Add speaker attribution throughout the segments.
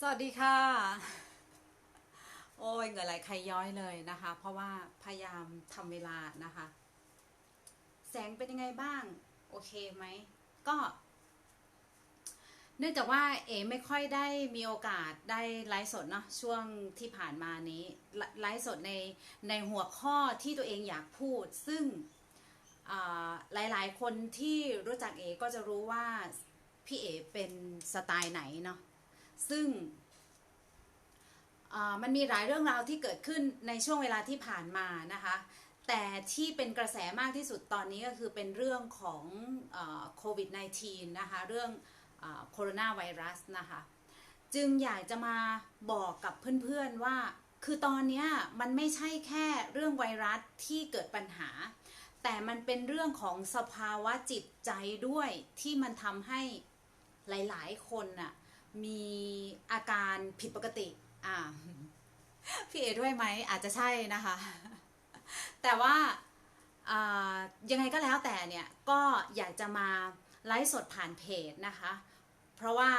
Speaker 1: สวัสดีค่ะ โอ้ยเหงื่อไหลใครย้อยเลยนะคะ เพราะว่าพยายามทำเวลานะคะ แสงเป็นยังไงบ้าง โอเคไหม ก็ เนื่องจากว่าเอไม่ค่อยได้มีโอกาสได้ไลฟ์สดเนาะช่วงที่ผ่านมานี้ไลฟ์สดในในหัวข้อที่ตัวเองอยากพูด ซึ่งอ่าหลาย ๆ คนที่รู้จักเอก็จะรู้ว่าพี่เอเป็นสไตล์ไหนเนาะ ซึ่งมันมีหลายเรื่องราวที่เกิดขึ้นในช่วงเวลาที่ผ่านมานะคะ แต่ที่เป็นกระแสมากที่สุดตอนนี้ก็คือเป็นเรื่องของโควิด -19 นะคะ เรื่องโคโรนาไวรัสนะคะ จึงอยากจะมาบอกกับเพื่อนๆว่า คือตอนนี้มันไม่ใช่แค่เรื่องไวรัสที่เกิดปัญหา แต่มันเป็นเรื่องของสภาวะจิตใจด้วยที่มันทำให้หลายๆ คนน่ะ มีอาการผิดปกติ อ่า พี่เอด้วยไหม อาจจะใช่นะคะ แต่ว่ายังไงก็แล้วแต่เนี่ย ก็อยากจะมาไลฟ์สดผ่านเพจนะคะ เพราะว่า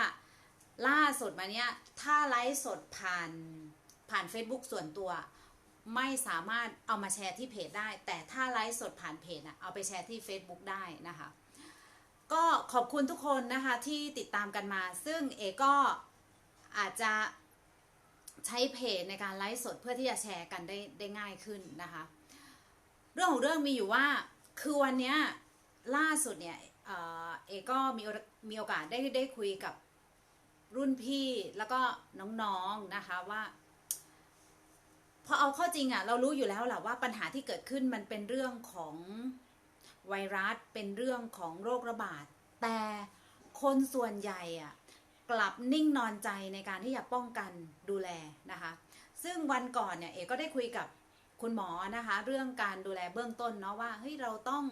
Speaker 1: ล่าสุดมาเนี่ย ถ้าไลฟ์สดผ่านผ่าน Facebook ส่วนตัว ไม่สามารถเอามาแชร์ที่เพจได้ แต่ถ้าไลฟ์สดผ่านเพจนะเอาไปแชร์ที่ Facebook ได้นะคะ ก็ขอบคุณทุกคนนะคะที่ติดตามกันมา ซึ่งเอก็อาจจะใช้เพจในการไลฟ์สดเพื่อที่จะแชร์กันได้ได้ง่ายขึ้นนะคะ เรื่องของเรื่องมีอยู่ว่าคือวันเนี้ยล่าสุดเนี่ยเอเอก็มีมีโอกาสได้ได้คุยกับรุ่นพี่แล้วก็น้องๆนะคะว่าพอเอาเข้าจริงอะ่ะเรารู้อยู่แล้วแหละว่าปัญหาที่เกิดขึ้นมันเป็นเรื่องของ ไวรัสเป็นเรื่องของโรคระบาด แต่คนส่วนใหญ่อะกลับนิ่งนอนใจในการที่จะป้องกันดูแลนะคะ ซึ่งวันก่อนเนี่ยเอก็ได้คุยกับคุณหมอนะคะ เรื่องการดูแลเบื้องต้นเนาะว่าเฮ้ยเราต้อง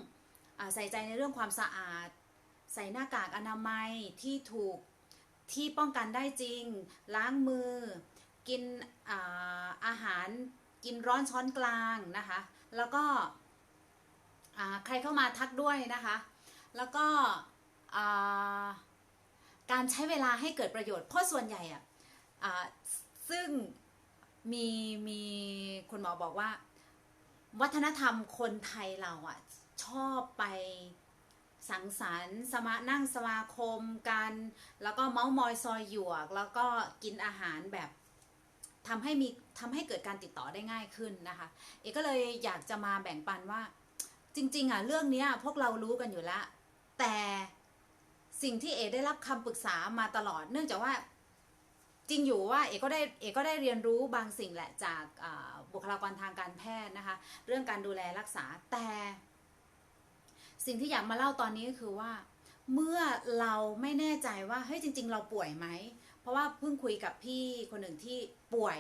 Speaker 1: อใส่ใจในเรื่องความสะอาด ใส่หน้ากากอนามัยที่ถูกที่ป้องกันได้จริง ล้างมือ กินอาอาหารกินร้อนช้อนกลางนะคะ แล้วก็ ใครเข้ามาทักด้วยนะคะ แล้วก็การใช้เวลาให้เกิดประโยชน์เพราะส่วนใหญ่อะอะซึ่งมีมีคุณหมอบอกว่า วัฒนธรรมคนไทยเราอะชอบไปสังสรรค์สมานั่งสมาคมกัน แล้วก็เมาส์มอยซอยหยวก แล้วก็กินอาหารแบบทำให้มีทำให้เกิดการติดต่อได้ง่ายขึ้นนะคะ เอกก็เลยอยากจะมาแบ่งปันว่า จริง ๆ อะ เรื่องนี้พวกเรารู้กันอยู่แล้ว แต่สิ่งที่เอได้รับคำปรึกษามาตลอด เนื่องจากว่าจริงอยู่ว่าเอกก็ได้เอกก็ได้เรียนรู้บางสิ่งแหละจากบุคลากรทางการแพทย์นะคะ เรื่องการดูแลรักษาแต่ สิ่งที่อยากมาเล่าตอนนี้ก็คือว่า เมื่อเราไม่แน่ใจว่าเฮ้ยจริง ๆ เราป่วยไหมเพราะว่าเพิ่งคุยกับพี่คนหนึ่งที่ป่วย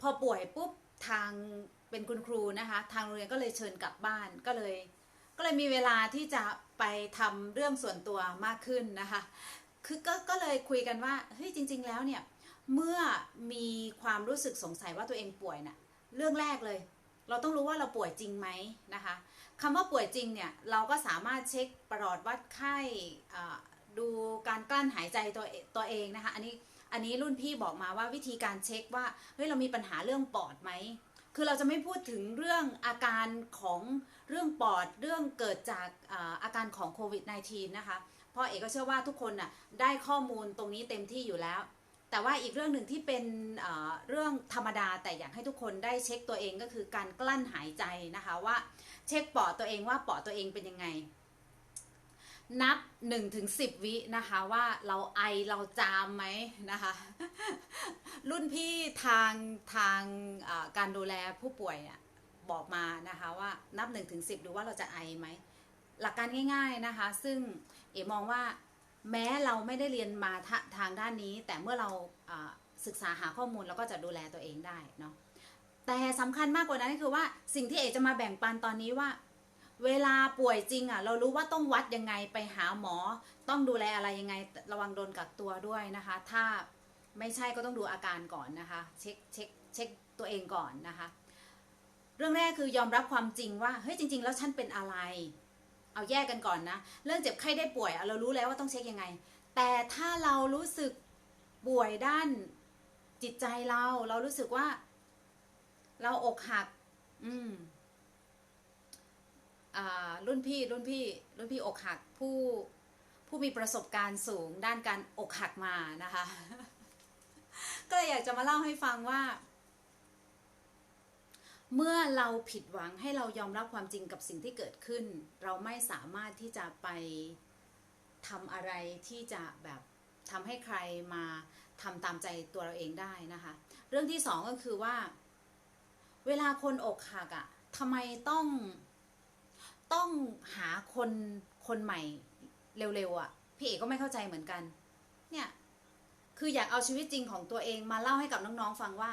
Speaker 1: พอป่วยปุ๊บทาง เป็นคุณครูนะคะ ทางโรงเรียนก็เลยเชิญกลับบ้านก็เลย ก็เลยมีเวลาที่จะไปทำเรื่องส่วนตัวมากขึ้นนะคะ คือก็ก็เลยคุยกันว่าเฮ้ยจริง ๆ แล้วเนี่ยเมื่อมีความรู้สึกสงสัยว่าตัวเองป่วยน่ะเรื่องแรกเลย เราต้องรู้ว่าเราป่วยจริงไหมนะคะคำว่าป่วยจริงเนี่ยเราก็สามารถเช็คประอดวัดไข้ดูการกลั้นหายใจตัวตัวเองนะคะ อันนี้อันนี้รุ่นพี่บอกมาว่าวิธีการเช็คว่าเฮ้ยเรามีปัญหาเรื่องปอดไหม คือเราจะไม่พูดถึงเรื่องอาการของเรื่องปอดเรื่องเกิดจากอาการของโควิด -19 นะคะ เพราะเอกก็เชื่อว่าทุกคนน่ะได้ข้อมูลตรงนี้เต็มที่อยู่แล้ว แต่ว่าอีกเรื่องหนึ่งที่เป็นเรื่องธรรมดาแต่อยากให้ทุกคนได้เช็คตัวเองก็คือการกลั้นหายใจนะคะว่าเช็คปอดตัวเองว่าปอดตัวเองเป็นยังไง นับ1ถึง10วินะคะว่าเราไอเราจามไหมนะคะ รุ่นพี่ทางทางการดูแลผู้ป่วยบอกมานะคะว่านับ1ถึง10ดูว่าเราจะไอไหม หลักการง่ายๆนะคะ ซึ่งเอ๋มองว่าแม้เราไม่ได้เรียนมาทาทางด้านนี้ แต่เมื่อเราศึกษาหาข้อมูลเราก็จะดูแลตัวเองได้เนาะแต่สำคัญมากกว่านั้นก็คือว่าสิ่งที่เอกจะมาแบ่งปันตอนนี้ว่า เวลาป่วยจริงอะ เรารู้ว่าต้องวัดยังไงไปหาหมอ ต้องดูแลอะไรยังไงระวังโดนกักตัวด้วยนะคะ ถ้าไม่ใช่ก็ต้องดูอาการก่อนนะคะ เช็คเช็คเช็คตัวเองก่อนนะคะ เรื่องแรกคือยอมรับความจริงว่าเฮ้ยจริง ๆ แล้วฉันเป็นอะไร เอาแยกกันก่อนนะ เรื่องเจ็บไข้ได้ป่วยเรารู้แล้วว่าต้องเช็คยังไง แต่ถ้าเรารู้สึกป่วยด้านจิตใจเรา เรารู้สึกว่า เราอกหัก อืม รุ่นพี่รุ่นพี่รุ่นพี่อกหักผู้ผู้มีประสบการณ์สูงด้านการอกหักมานะคะ ก็เลยอยากจะมาเล่าให้ฟังว่า เมื่อเราผิดหวังให้เรายอมรับความจริงกับสิ่งที่เกิดขึ้น เราไม่สามารถที่จะไปทำอะไรที่จะแบบทำให้ใครมาทำตามใจตัวเราเองได้นะคะ เรื่องที่สองก็คือว่า เวลาคนอกหักอะ่ะทำไมต้อง ต้องหาคนคนใหม่เร็วๆอะ่ะ พี่เอกก็ไม่เข้าใจเหมือนกัน เนี่ย คืออยากเอาชีวิตจริงของตัวเองมาเล่าให้กับน้องๆฟังว่า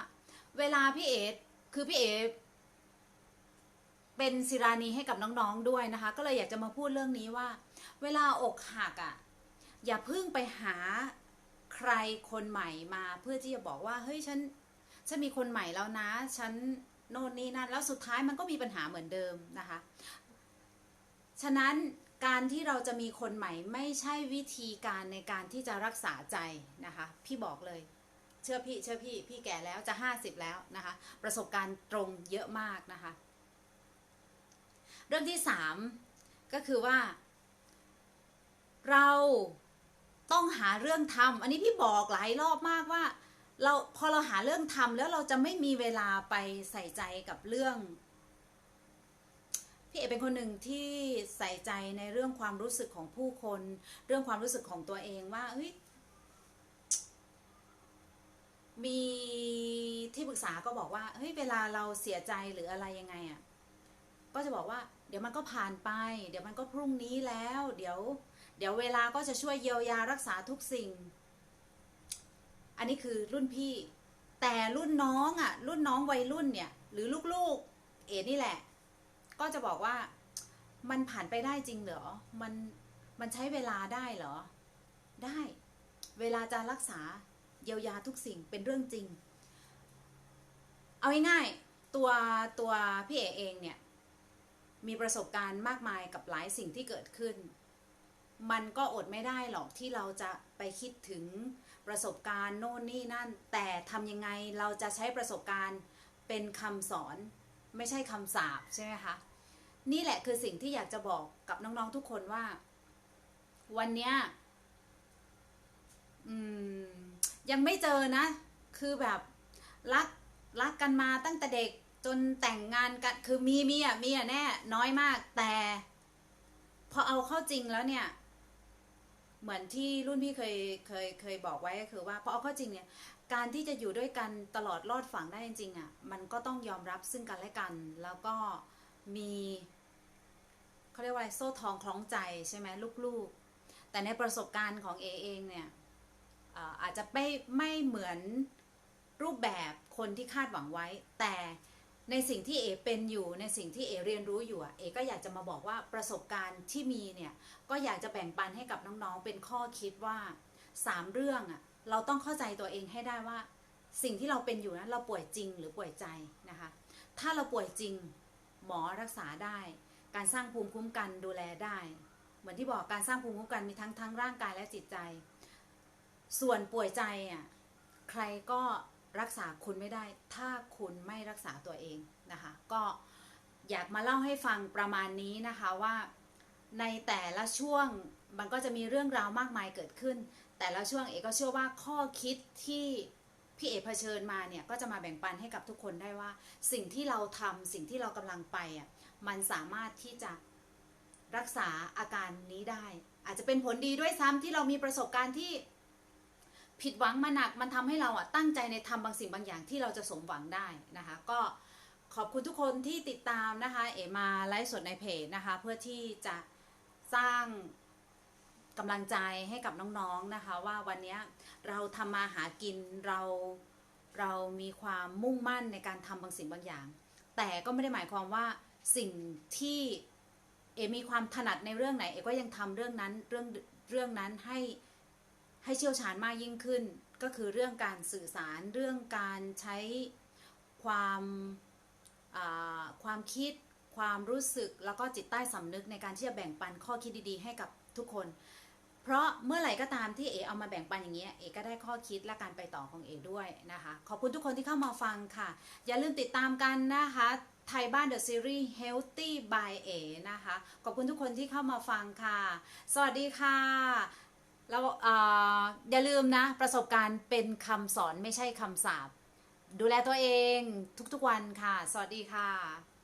Speaker 1: เวลาพี่เอกคือพี่เอกเป็นศิรานีให้กับน้องๆด้วยนะคะ ก็เลยอยากจะมาพูดเรื่องนี้ว่า เวลาอกหักอะ่ะ อย่าเพิ่งไปหาใครคนใหม่มาเพื่อที่จะบอกว่า เฮ้ยฉันฉันมีคนใหม่แล้วนะ ฉันโน่นนี่นั่นแล้วสุดท้ายมันก็มีปัญหาเหมือนเดิมนะคะ ฉะนั้นการที่เราจะมีคนใหม่ไม่ใช่วิธีการในการที่จะรักษาใจนะคะ พี่บอกเลย เชื่อพี่เชื่อพี่พี่แก่แล้วจะห้าสิบแล้วนะคะ ประสบการณ์ตรงเยอะมากนะคะ เรื่องที่สามก็คือว่า เราต้องหาเรื่องทำอันนี้พี่บอกหลายรอบมากว่า เราพอเราหาเรื่องทำแล้วเราจะไม่มีเวลาไปใส่ใจกับเรื่อง พี่เอกเป็นคนหนึ่งที่ใส่ใจในเรื่องความรู้สึกของผู้คน เรื่องความรู้สึกของตัวเองว่าเฮ้ยมีที่ปรึกษาก็บอกว่าเฮ้ยเวลาเราเสียใจหรืออะไรยังไงอะ่ะก็จะบอกว่า เดี๋ยวมันก็ผ่านไป เดี๋ยวมันก็พรุ่งนี้แล้ว เดี๋ยว เดี๋ยวเวลาก็จะช่วยเยียวยารักษาทุกสิ่ง อันนี้คือรุ่นพี่ แต่รุ่นน้องอะ่ะ รุ่นน้องวัยรุ่นเนี่ย หรือลูกๆ เอ๋นี่แหละ ก็จะบอกว่ามันผ่านไปได้จริงเหรอ มันมันใช้เวลาได้เหรอ ได้ เวลาจะรักษาเยียวยาทุกสิ่งเป็นเรื่องจริง เอาง่ายๆตัวตัวพี่เอเองเนี่ย มีประสบการณ์มากมายกับหลายสิ่งที่เกิดขึ้น มันก็อดไม่ได้หรอกที่เราจะไปคิดถึงประสบการณ์โน่นนี่นั่น แต่ทำยังไงเราจะใช้ประสบการณ์เป็นคำสอนไม่ใช่คำสาปใช่ไหมคะ นี่แหละคือสิ่งที่อยากจะบอกกับน้องๆทุกคนว่า วันเนี้ยอืมยังไม่เจอนะ คือแบบรักรักกันมาตั้งแต่เด็กจนแต่งงานกันคือมีมีอะมีอะแน่ น้อยมาก แต่ พอเอาเข้าจริงแล้วเนี่ย เหมือนที่รุ่นพี่เคยเคยเคยบอกไว้ก็คือว่าพอเอาเข้าจริงเนี่ย การที่จะอยู่ด้วยกันตลอดรอดฝั่งได้จริงๆอะ มันก็ต้องยอมรับซึ่งกันและกัน แล้วก็มี เขาเรียกว่าอะไรโซ่ทองคล้องใจใช่ไหมลูกๆ แต่ในประสบการณ์ของเอเองเนี่ยอาจจะไม่ไม่เหมือนรูปแบบคนที่คาดหวังไว้ แต่ในสิ่งที่เอเป็นอยู่ในสิ่งที่เอเรียนรู้อยู่อะเอก็อยากจะมาบอกว่าประสบการณ์ที่มีเนี่ยก็อยากจะแบ่งปันให้กับน้องๆ เป็นข้อคิดว่าสามเรื่องอะเราต้องเข้าใจตัวเองให้ได้ว่า สิ่งที่เราเป็นอยู่นั้นเราป่วยจริงหรือป่วยใจนะคะ ถ้าเราป่วยจริงหมอรักษาได้ การสร้างภูมิคุ้มกันดูแลได้ เหมือนที่บอกการสร้างภูมิคุ้มกันมีทั้งทั้งร่างกายและจิตใจ ส่วนป่วยใจอะใครก็รักษาคุณไม่ได้ ถ้าคุณไม่รักษาตัวเองนะคะ ก็อยากมาเล่าให้ฟังประมาณนี้นะคะว่าในแต่ละช่วงมันก็จะมีเรื่องราวมากมายเกิดขึ้น แต่ละช่วงเอกก็เชื่อว่าข้อคิดที่ พี่เอกเผชิญมาเนี่ยก็จะมาแบ่งปันให้กับทุกคนได้ว่า สิ่งที่เราทำสิ่งที่เรากำลังไปอะมันสามารถที่จะรักษาอาการนี้ได้ อาจจะเป็นผลดีด้วยซ้ำที่เรามีประสบการณ์ที่ผิดหวังมาหนักมันทำให้เราอะตั้งใจในทำบางสิ่งบางอย่างที่เราจะสมหวังได้นะคะ ก็ขอบคุณทุกคนที่ติดตามนะคะ เอมาไลฟ์สดในเพจนะคะ เพื่อที่จะสร้าง กำลังใจให้กับน้องๆนะคะ ว่าวันนี้เราทำมาหากินเราเรามีความมุ่งมั่นในการทำบางสิ่งบางอย่าง แต่ก็ไม่ได้หมายความว่าสิ่งที่เอมีความถนัดในเรื่องไหนเอก็ยังทำเรื่องนั้นเรื่องเรื่องนั้นให้ให้เชี่ยวชาญมากยิ่งขึ้น ก็คือเรื่องการสื่อสารเรื่องการใช้ความความคิดความรู้สึกแล้วก็จิตใต้สำนึกในการที่จะแบ่งปันข้อคิดดีๆ ให้กับทุกคน เพราะเมื่อไหร่ก็ตามที่เอเอามาแบ่งปันอย่างเงี้ยเอก็ได้ข้อคิดและการไปต่อของเอด้วยนะคะ ขอบคุณทุกคนที่เข้ามาฟังค่ะ อย่าลืมติดตามกันนะคะไทยบ้าน The Series Healthy by เอนะคะ ขอบคุณทุกคนที่เข้ามาฟังค่ะ สวัสดีค่ะแล้วเอ่ออย่าลืมนะ ประสบการณ์เป็นคำสอนไม่ใช่คำสาปดูแลตัวเองทุกๆวันค่ะ สวัสดีค่ะ